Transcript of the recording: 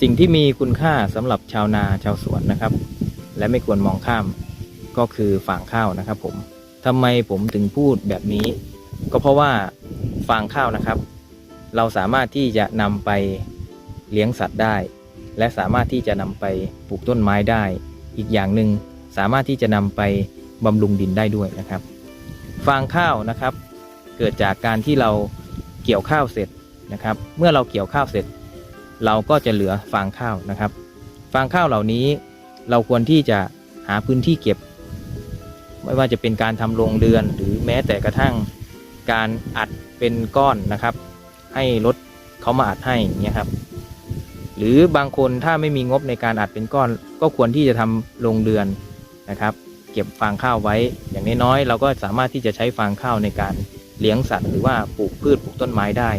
สิ่งที่มีคุณค่าสำหรับชาวนาชาวสวนนะครับ และไม่ควรมองข้ามก็คือฟางข้าวนะครับผมทำไมผมถึงพูดแบบนี้ ก็เพราะว่าฟางข้าวนะครับ เราสามารถที่จะนำไปเลี้ยงสัตว์ได้ และสามารถที่จะนำไปปลูกต้นไม้ได้ อีกอย่างหนึ่งสามารถที่จะนำไปบำรุงดินได้ด้วยนะครับ ฟางข้าวนะครับ เกิดจากการที่เราเกี่ยวข้าวเสร็จนะครับ เมื่อเราเกี่ยวข้าวเสร็จ เราก็จะเหลือฟางข้าวนะครับ ฟางข้าวเหล่านี้เราควรที่จะหาพื้นที่เก็บ ไม่ว่าจะเป็นการทำโรงเรือนหรือแม้แต่กระทั่งการอัดเป็นก้อนนะครับ ให้รถเขามาอัดให้เงี้ยครับ หรือบางคนถ้าไม่มีงบในการอัดเป็นก้อน ก็ควรที่จะทำโรงเรือนนะครับ เก็บฟางข้าวไว้ อย่างน้อยๆเราก็สามารถที่จะใช้ฟางข้าวในการเลี้ยงสัตว์หรือว่าปลูกพืชปลูกต้นไม้ได้